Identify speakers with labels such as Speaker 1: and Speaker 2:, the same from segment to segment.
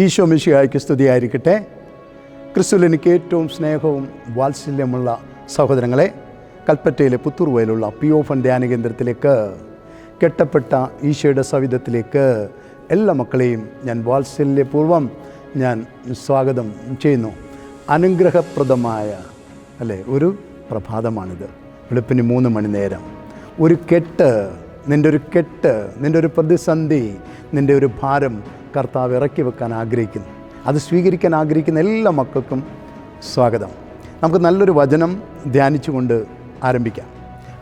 Speaker 1: ഈശോ മിശിഹായ്ക്ക് സ്തുതിയായിരിക്കട്ടെ. ക്രിസ്തുവിൽ എനിക്ക് ഏറ്റവും സ്നേഹവും വാത്സല്യമുള്ള സഹോദരങ്ങളെ കൽപ്പറ്റയിലെ പുത്തൂർ വയലുള്ള പി ഒ ഫൺ ധ്യാന കേന്ദ്രത്തിലേക്ക് കെട്ടപ്പെട്ട ഈശോയുടെ സവിധത്തിലേക്ക് എല്ലാ മക്കളെയും ഞാൻ വാത്സല്യപൂർവം ഞാൻ സ്വാഗതം ചെയ്യുന്നു. അനുഗ്രഹപ്രദമായ അല്ലേ ഒരു പ്രഭാതമാണിത്. വെളുപ്പിന് മൂന്ന് മണി നേരം. ഒരു കെട്ട് നിന്റെ ഒരു കെട്ട് നിന്റെ ഒരു പ്രതിസന്ധി നിന്റെ ഒരു ഭാരം കർത്താവ് ഇറക്കി വെക്കാൻ ആഗ്രഹിക്കുന്നു. അത് സ്വീകരിക്കാൻ ആഗ്രഹിക്കുന്ന എല്ലാ മക്കൾക്കും സ്വാഗതം. നമുക്ക് നല്ലൊരു വചനം ധ്യാനിച്ചുകൊണ്ട് ആരംഭിക്കാം.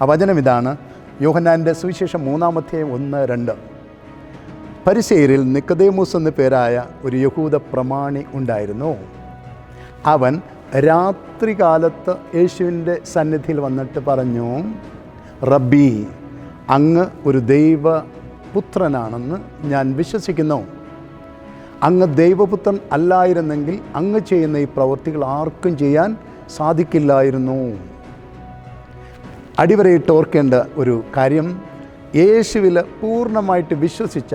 Speaker 1: ആ വചനം ഇതാണ് യോഹന്നാന്റെ സുവിശേഷം മൂന്നാമത്തെ ഒന്ന് രണ്ട്. പരിശേരിൽ നിക്കതേമൂസ് എന്ന പേരായ ഒരു യഹൂദ പ്രമാണി ഉണ്ടായിരുന്നു. അവൻ രാത്രികാലത്ത് യേശുവിന്റെ സന്നിധിയിൽ വന്നിട്ട് പറഞ്ഞു റബ്ബി അങ്ങ് ഒരു ദൈവ പുത്രനാണെന്ന് ഞാൻ വിശ്വസിക്കുന്നു. അങ്ങ് ദൈവപുത്രൻ അല്ലായിരുന്നെങ്കിൽ അങ്ങ് ചെയ്യുന്ന ഈ പ്രവൃത്തികൾ ആർക്കും ചെയ്യാൻ സാധിക്കില്ലായിരുന്നു. അടിവരയിട്ട് ഓർക്കേണ്ട ഒരു കാര്യം യേശുവിൽ പൂർണമായിട്ട് വിശ്വസിച്ച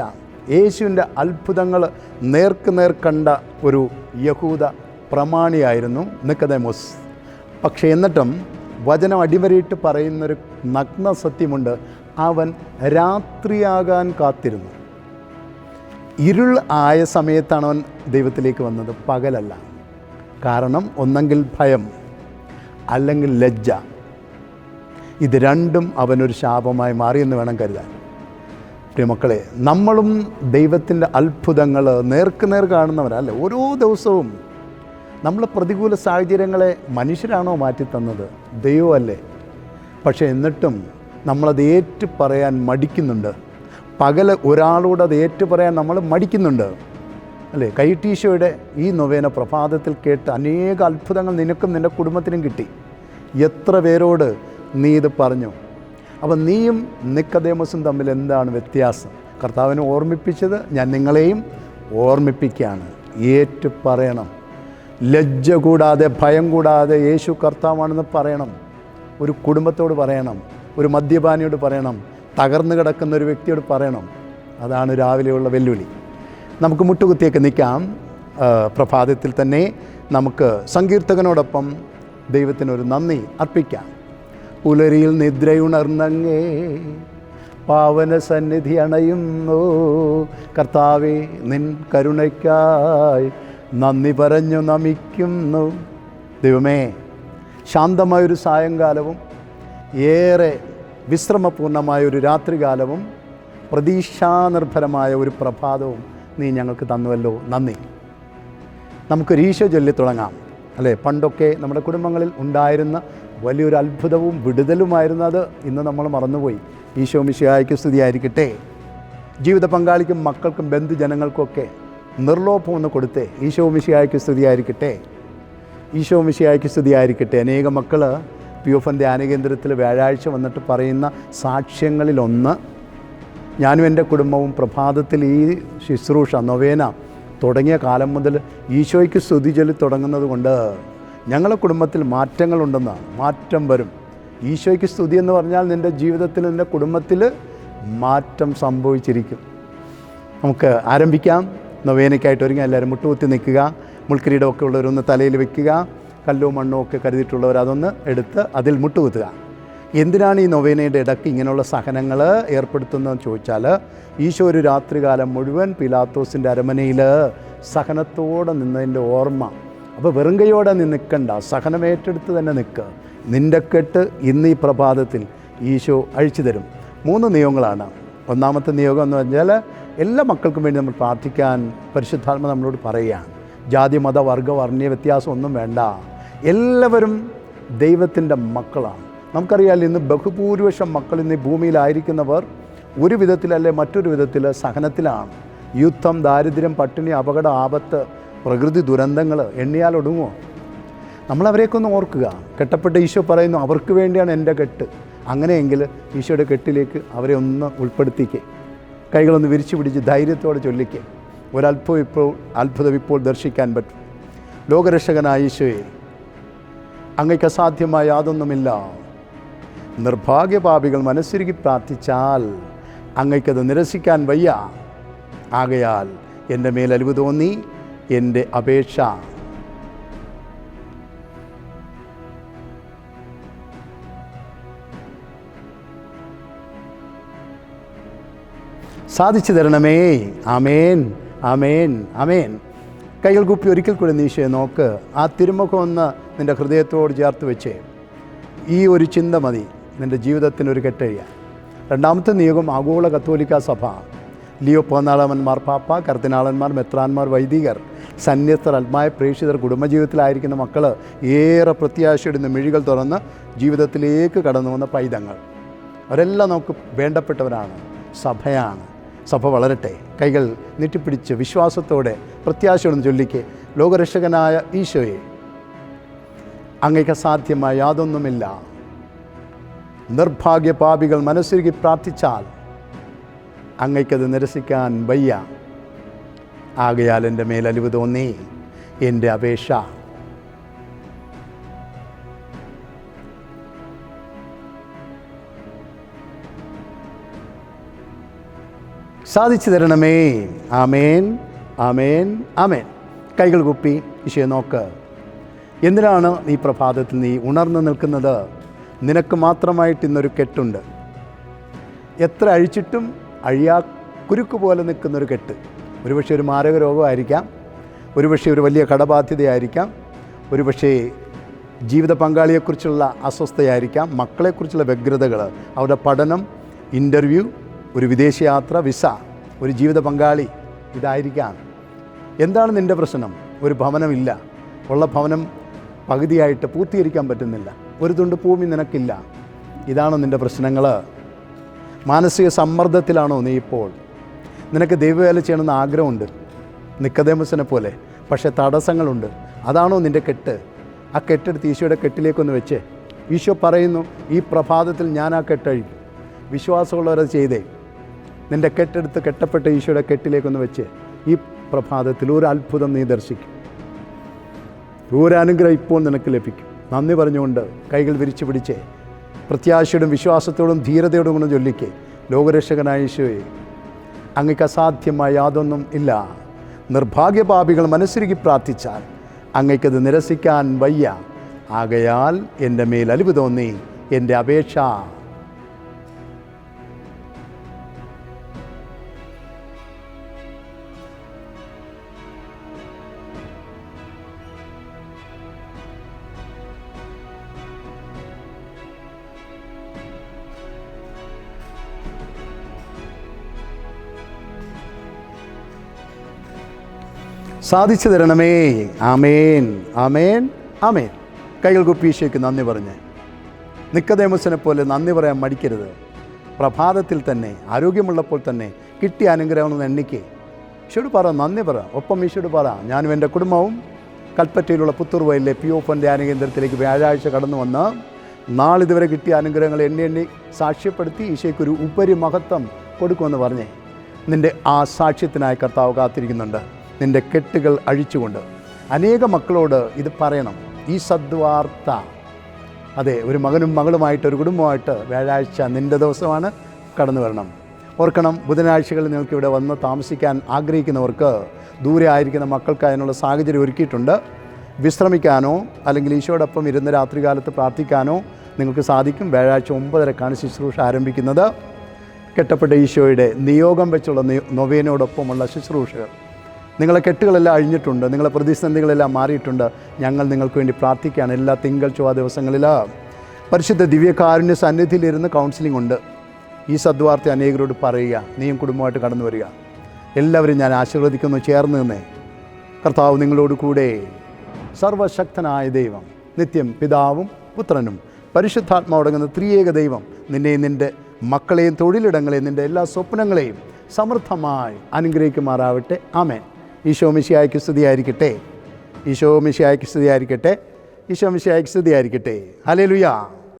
Speaker 1: യേശുവിന്റെ അത്ഭുതങ്ങൾ നേർക്ക് നേർ കണ്ട ഒരു യഹൂദ പ്രമാണിയായിരുന്നു നിക്കതമോസ് പക്ഷേ എന്നിട്ടും വചനം അടിവരയിട്ട് പറയുന്നൊരു നഗ്ന സത്യമുണ്ട് അവൻ രാത്രിയാകാൻ കാത്തിരുന്നു. ഇരുൾ ആയ സമയത്താണ് അവൻ ദൈവത്തിലേക്ക് വന്നത്. പകലല്ല. കാരണം ഒന്നെങ്കിൽ ഭയം അല്ലെങ്കിൽ ലജ്ജ. ഇത് രണ്ടും അവനൊരു ശാപമായി മാറി എന്ന് വേണം കരുതാൻ. പ്രിയമക്കളെ നമ്മളും ദൈവത്തിന്റെ അത്ഭുതങ്ങൾ നേർക്ക് നേർ കാണുന്നവരല്ലേ? ഓരോ ദിവസവും നമ്മൾ പ്രതികൂല സാഹചര്യങ്ങളെ മനുഷ്യരാണോ മാറ്റിത്തന്നത്? ദൈവമല്ലേ? പക്ഷേ എന്നിട്ടും നമ്മളത് ഏറ്റു പറയാൻ മടിക്കുന്നുണ്ട്. പകൽ ഒരാളോട് അത് ഏറ്റുപറയാൻ നമ്മൾ മടിക്കുന്നുണ്ട്. അല്ലേ? കൈട്ടീശോയുടെ ഈ നൊവേന പ്രഭാതത്തിൽ കേട്ട് അനേക അത്ഭുതങ്ങൾ നിനക്കും നിന്റെ കുടുംബത്തിനും കിട്ടി. എത്ര പേരോട് നീ ഇത് പറഞ്ഞു? അപ്പം നീയും നിക്കതേമസും തമ്മിൽ എന്താണ് വ്യത്യാസം? കർത്താവിനെ ഓർമ്മിപ്പിച്ചത് ഞാൻ നിങ്ങളെയും ഓർമ്മിപ്പിക്കുകയാണ്. ഏറ്റു പറയണം ലജ്ജ കൂടാതെ ഭയം കൂടാതെ യേശു കർത്താവാണെന്ന് പറയണം. ഒരു കുടുംബത്തോട് പറയണം. ഒരു മദ്യപാനിയോട് പറയണം. തകർന്നു കിടക്കുന്ന ഒരു വ്യക്തിയോട് പറയണം. അതാണ് രാവിലെയുള്ള വെല്ലുവിളി. നമുക്ക് മുട്ടുകുത്തിയൊക്കെ നിൽക്കാം. പ്രഭാതത്തിൽ തന്നെ നമുക്ക് സങ്കീർത്തകനോടൊപ്പം ദൈവത്തിനൊരു നന്ദി അർപ്പിക്കാം. പുലരിയിൽ നിദ്രയുണർന്നങ്ങേ പാവന സന്നിധി അണയുന്നു. കർത്താവെ നിൻ കരുണയ്ക്കായി നന്ദി പറഞ്ഞു നമിക്കുന്നു. ദൈവമേ ശാന്തമായൊരു സായങ്കാലവും ഏറെ വിശ്രമപൂർണമായ ഒരു രാത്രികാലവും പ്രതീക്ഷാനിർഭരമായ ഒരു പ്രഭാതവും നീ ഞങ്ങൾക്ക് തന്നുവല്ലോ. നന്ദി. നമുക്കൊരു ഈശോ ചൊല്ലി തുടങ്ങാം. അല്ലേ? പണ്ടൊക്കെ നമ്മുടെ കുടുംബങ്ങളിൽ ഉണ്ടായിരുന്ന വലിയൊരു അത്ഭുതവും വിടുതലുമായിരുന്നത് ഇന്ന് നമ്മൾ മറന്നുപോയി. ഈശോ മിശിഹായ്ക്ക് സ്തുതിയായിരിക്കട്ടെ. ജീവിത പങ്കാളിക്കും മക്കൾക്കും ബന്ധുജനങ്ങൾക്കൊക്കെ നിർലോഭം ഒന്ന് കൊടുത്തേ. ഈശോ മിശിഹായ്ക്ക് സ്തുതിയായിരിക്കട്ടെ. ഈശോ മിശിഹായ്ക്ക് സ്തുതിയായിരിക്കട്ടെ. അനേക മക്കൾ പി എഫ് എൻ ധ്യാനകേന്ദ്രത്തിൽ വ്യാഴാഴ്ച വന്നിട്ട് പറയുന്ന സാക്ഷ്യങ്ങളിലൊന്ന് ഞാനും എന്റെ കുടുംബവും പ്രഭാതത്തിൽ ഈ ശുശ്രൂഷ നൊവേന തുടങ്ങിയ കാലം മുതൽ ഈശോയ്ക്ക് സ്തുതി ചൊല്ലി തുടങ്ങുന്നത് കൊണ്ട് ഞങ്ങളുടെ കുടുംബത്തിൽ മാറ്റങ്ങളുണ്ടെന്ന് മാറ്റം വരും. ഈശോയ്ക്ക് സ്തുതി എന്ന് പറഞ്ഞാൽ നിന്റെ ജീവിതത്തിൽ നിന്റെ കുടുംബത്തിൽ മാറ്റം സംഭവിച്ചിരിക്കും. നമുക്ക് ആരംഭിക്കാം. നൊവേനയ്ക്കായിട്ട് ഒരുങ്ങി എല്ലാവരും മുട്ടുകുത്തി നിൽക്കുക. മുൾക്കിരീടമൊക്കെ ഉള്ളവരൊന്ന് തലയിൽ വെക്കുക. കല്ലോ മണ്ണോ ഒക്കെ കരുതിയിട്ടുള്ളവർ അതൊന്ന് എടുത്ത് അതിൽ മുട്ടുകുത്തുക. എന്തിനാണ് ഈ നൊവേനയുടെ ഇടയ്ക്ക് ഇങ്ങനെയുള്ള സഹനങ്ങൾ ഏർപ്പെടുത്തുന്നതെന്ന് ചോദിച്ചാൽ ഈശോ ഒരു രാത്രികാലം മുഴുവൻ പിലാത്തോസിന്റെ അരമനയിൽ സഹനത്തോടെ നിന്നതിന്റെ ഓർമ്മ. അപ്പോൾ വെറും കൈയോടെ നീ നിൽക്കണ്ട സഹനം ഏറ്റെടുത്ത് തന്നെ നിൽക്കുക നിന്റെ കെട്ട് ഇന്ന് ഈ പ്രഭാതത്തിൽ ഈശോ അഴിച്ചു തരും. മൂന്ന് നിയമങ്ങളാണ് ഒന്നാമത്തെ നിയോഗം എന്ന് പറഞ്ഞാൽ എല്ലാ മക്കൾക്കും വേണ്ടി നമ്മൾ പ്രാർത്ഥിക്കാൻ പരിശുദ്ധാത്മ നമ്മളോട് പറയുകയാണ്. ജാതി മത വർഗ വർണീയ വ്യത്യാസം ഒന്നും വേണ്ട. എല്ലാവരും ദൈവത്തിന്റെ മക്കളാണ്. നമുക്കറിയാം ഇന്ന് ബഹുഭൂരിപക്ഷം മക്കൾ ഇന്ന് ഭൂമിയിലായിരിക്കുന്നവർ ഒരു വിധത്തിലല്ലേ മറ്റൊരു വിധത്തിൽ സഹനത്തിലാണ്. യുദ്ധം ദാരിദ്ര്യം പട്ടിണി അപകട ആപത്ത് പ്രകൃതി ദുരന്തങ്ങൾ എണ്ണിയാൽ ഒടുങ്ങുമോ നമ്മളവരെയൊക്കെ ഒന്ന് ഓർക്കുക. കെട്ടപ്പെട്ട ഈശോ പറയുന്നു അവർക്ക് വേണ്ടിയാണ് എന്റെ കെട്ട്. അങ്ങനെയെങ്കിൽ ഈശോയുടെ കെട്ടിലേക്ക് അവരെ ഒന്ന് ഉൾപ്പെടുത്തിക്കേ. കൈകളൊന്ന് വിരിച്ചു പിടിച്ച് ധൈര്യത്തോടെ ചൊല്ലിക്കേ. ഒരത്ഭുതം ഇപ്പോൾ അത്ഭുതം ഇപ്പോൾ ദർശിക്കാൻ പറ്റും. ലോകരക്ഷകനായ ഈശോയെ അങ്ങയ്ക്ക് അസാധ്യമായ യാതൊന്നുമില്ല. നിർഭാഗ്യപാപികൾ മനസ്സിരുകി പ്രാർത്ഥിച്ചാൽ അങ്ങയ്ക്കത് നിരസിക്കാൻ വയ്യ. ആകയാൽ എന്റെ മേൽ അലിവ് തോന്നി എന്റെ അപേക്ഷ. സാധിച്ചു തരണമേ. ആമേൻ ആമേൻ ആമേൻ. കൈകൾ കുപ്പി ഒരിക്കൽ കൂടി നീശയെ നോക്ക്. ആ തിരുമുഖം ഒന്ന് നിന്റെ ഹൃദയത്തോട് ചേർത്ത് വെച്ചേ. ഈ ഒരു ചിന്ത മതി. നിന്റെ ജീവിതത്തിനൊരു കെട്ടഴിയാൻ രണ്ടാമത്തെ നിയോഗം ആഗോള കത്തോലിക്ക സഭ. ലിയോ പോന്നാളവന്മാർ പാപ്പ കർദിനാളന്മാർ മെത്രാന്മാർ വൈദികർ സന്യസ്തർ അത്മായ പ്രേക്ഷിതർ കുടുംബജീവിതത്തിലായിരിക്കുന്ന മക്കൾ ഏറെ പ്രത്യാശയുടെ മിഴികൾ തുറന്ന് ജീവിതത്തിലേക്ക് കടന്നു വന്ന പൈതങ്ങൾ. അവരെല്ലാം നമുക്ക് വേണ്ടപ്പെട്ടവരാണ്. സഭയാണ്. സഭ വളരട്ടെ. കൈകൾ നീട്ടിപ്പിടിച്ച് വിശ്വാസത്തോടെ പ്രത്യാശയോടെ ചൊല്ലിക്ക്. ലോകരക്ഷകനായ ഈശോയെ. അങ്ങയ്ക്ക് അസാധ്യമായ യാതൊന്നുമില്ല. നിർഭാഗ്യ പാപികൾ മനസ്സുരുകി പ്രാർത്ഥിച്ചാൽ അങ്ങയ്ക്കത് നിരസിക്കാൻ വയ്യ. ആകയാൽ എന്റെ മേലലിവ് തോന്നി. എന്റെ അപേക്ഷ സാധിച്ചു തരണമേ. ആമേൻ ആമേൻ ആമേൻ. കൈകൾ കുപ്പി ഈശോയെ നോക്ക്. എന്തിനാണ് നീ പ്രഭാതത്തിൽ നീ ഉണർന്നു നിൽക്കുന്നത്? നിനക്ക് മാത്രമായിട്ട് ഇന്നൊരു കെട്ടുണ്ട്. എത്ര അഴിച്ചിട്ടും അഴിയാ കുരുക്ക് പോലെ നിൽക്കുന്നൊരു കെട്ട്. ഒരുപക്ഷെ ഒരു മാരക രോഗമായിരിക്കാം. ഒരുപക്ഷെ ഒരു വലിയ കടബാധ്യതയായിരിക്കാം. ഒരുപക്ഷേ ജീവിത പങ്കാളിയെക്കുറിച്ചുള്ള അസ്വസ്ഥയായിരിക്കാം. മക്കളെക്കുറിച്ചുള്ള വ്യഗ്രതകൾ അവരുടെ പഠനം ഇന്റർവ്യൂ ഒരു വിദേശയാത്ര വിസ ഒരു ജീവിത പങ്കാളി ഇതായിരിക്കാം. എന്താണ് നിന്റെ പ്രശ്നം? ഒരു ഭവനമില്ല. ഉള്ള ഭവനം പകുതിയായിട്ട് പൂർത്തീകരിക്കാൻ പറ്റുന്നില്ല. ഒരു തുണ്ട് ഭൂമി നിനക്കില്ല. ഇതാണോ നിന്റെ പ്രശ്നങ്ങൾ മാനസിക സമ്മർദ്ദത്തിലാണോ നീ ഇപ്പോൾ? നിനക്ക് ദൈവവേല ചെയ്യണമെന്ന് ആഗ്രഹമുണ്ട്. നിക്കതേമസിനെ പോലെ. പക്ഷേ തടസ്സങ്ങളുണ്ട്. അതാണോ നിന്റെ കെട്ട്? ആ കെട്ടെടുത്ത് ഈശോയുടെ കെട്ടിലേക്കൊന്ന് വെച്ച്. ഈശോ പറയുന്നു ഈ പ്രഭാതത്തിൽ ഞാൻ ആ കെട്ടഴിക്കും. വിശ്വാസമുള്ളവരത് ചെയ്തേ. നിന്റെ കെട്ടെടുത്ത് കെട്ടപ്പെട്ട ഈശോയുടെ കെട്ടിലേക്കൊന്ന് വെച്ച് ഈ പ്രഭാതത്തിൽ ഒരു അത്ഭുതം നീ ദർശിക്കും. ഒരനുഗ്രഹം ഇപ്പോൾ നിനക്ക് ലഭിക്കും. നന്ദി പറഞ്ഞുകൊണ്ട് കൈകൾ വിരിച്ചു പിടിച്ച് പ്രത്യാശയോടും വിശ്വാസത്തോടും ധീരതയോടും കൊണ്ട് ചൊല്ലിക്ക്. ലോകരക്ഷകനായ ഈശോയെ അങ്ങക്ക് അസാധ്യമായ യാതൊന്നും ഇല്ല. നിർഭാഗ്യപാപികൾ മനസ്സിരുക്കി പ്രാർത്ഥിച്ചാൽ അങ്ങയ്ക്കത് നിരസിക്കാൻ വയ്യ. ആകയാൽ എന്റെ മേൽ അലിവ് തോന്നി. എന്റെ അപേക്ഷ സാധിച്ചു തരണമേ. ആമേൻ. ആമേൻ. ആമേൻ. കൈകൾ കുപ്പീശയ്ക്ക് നന്ദി പറഞ്ഞ് നിക്കതേമസിനെ പോലെ നന്ദി പറയാൻ മടിക്കരുത്. പ്രഭാതത്തിൽ തന്നെ ആരോഗ്യമുള്ളപ്പോൾ തന്നെ കിട്ടിയ അനുഗ്രഹമെന്ന് എണ്ണിക്ക്. ഈശോട് പറ നന്ദി പറ. ഒപ്പം ഈശോട് പറ ഞാനും എന്റെ കുടുംബവും കൽപ്പറ്റയിലുള്ള പുത്തൂർ വയലിലെ പി ഒ ഫണ്ട് ധ്യാന കേന്ദ്രത്തിലേക്ക് വ്യാഴാഴ്ച കടന്നു വന്ന് നാളിതുവരെ കിട്ടിയ അനുഗ്രഹങ്ങൾ എണ്ണി എണ്ണി സാക്ഷ്യപ്പെടുത്തി ഈശോയ്ക്കൊരു ഉപരി മഹത്വം കൊടുക്കുമെന്ന് പറഞ്ഞേ നിന്റെ ആ സാക്ഷ്യത്തിനായി കർത്താവ് കാത്തിരിക്കുന്നുണ്ട്. നിന്റെ കെട്ടുകൾ അഴിച്ചുകൊണ്ട് അനേക മക്കളോട് ഇത് പറയണം. ഈ സദ്വാർത്ത. അതെ ഒരു മകനും മകളുമായിട്ട് ഒരു കുടുംബമായിട്ട് വ്യാഴാഴ്ച നിന്റെ ദിവസമാണ് കടന്നു വരണം. ഓർക്കണം ബുധനാഴ്ചകളിൽ നിങ്ങൾക്ക് ഇവിടെ വന്ന് താമസിക്കാൻ ആഗ്രഹിക്കുന്നവർക്ക് ദൂരെ ആയിരിക്കുന്ന മക്കൾക്ക് അതിനുള്ള സാഹചര്യം ഒരുക്കിയിട്ടുണ്ട്. വിശ്രമിക്കാനോ അല്ലെങ്കിൽ ഈശോടൊപ്പം ഇരുന്ന് രാത്രികാലത്ത് പ്രാർത്ഥിക്കാനോ നിങ്ങൾക്ക് സാധിക്കും. വ്യാഴാഴ്ച ഒമ്പതരക്കാണ് ശുശ്രൂഷ ആരംഭിക്കുന്നത്. കെട്ടപ്പെട്ട ഈശോയുടെ നിയോഗം വെച്ചുള്ള നൊവേനോടൊപ്പമുള്ള ശുശ്രൂഷകൾ. നിങ്ങളെ കെട്ടുകളെല്ലാം അഴിഞ്ഞിട്ടുണ്ട് നിങ്ങളെ പ്രതിസന്ധികളെല്ലാം മാറിയിട്ടുണ്ട്. ഞങ്ങൾ നിങ്ങൾക്ക് വേണ്ടി പ്രാർത്ഥിക്കുകയാണ് എല്ലാ തിങ്കൾ ചൊവ്വ ദിവസങ്ങളിൽ പരിശുദ്ധ ദിവ്യകാരുണ്യ സന്നിധിയിലിരുന്ന് കൗൺസിലിംഗ് ഉണ്ട്. ഈ സദ്വാർത്ത അനേകരോട് പറയുക നീയും കുടുംബമായിട്ട് കടന്നു വരിക. എല്ലാവരും ഞാൻ ആശീർവദിക്കുന്നു ചേർന്ന് നിന്നേ. കർത്താവ് നിങ്ങളോട് കൂടെ. സർവശക്തനായ ദൈവം നിത്യം പിതാവും പുത്രനും പരിശുദ്ധാത്മാവടങ്ങുന്ന ത്രിയേക ദൈവം നിന്നെയും നിന്റെ മക്കളെയും തൊഴിലിടങ്ങളെയും നിന്റെ എല്ലാ സ്വപ്നങ്ങളെയും സമൃദ്ധമായി അനുഗ്രഹിക്കുമാറാവട്ടെ. ആമേൻ. ഈശോ മിശിയായ്ക്ക് സ്തുതിയായിരിക്കട്ടെ. ഈശോ മിശിയായ്ക്ക് സ്തുതിയായിരിക്കട്ടെ. ഈശോ മിശിയായ്ക്ക് സ്തുതിയായിരിക്കട്ടെ. ഹലേ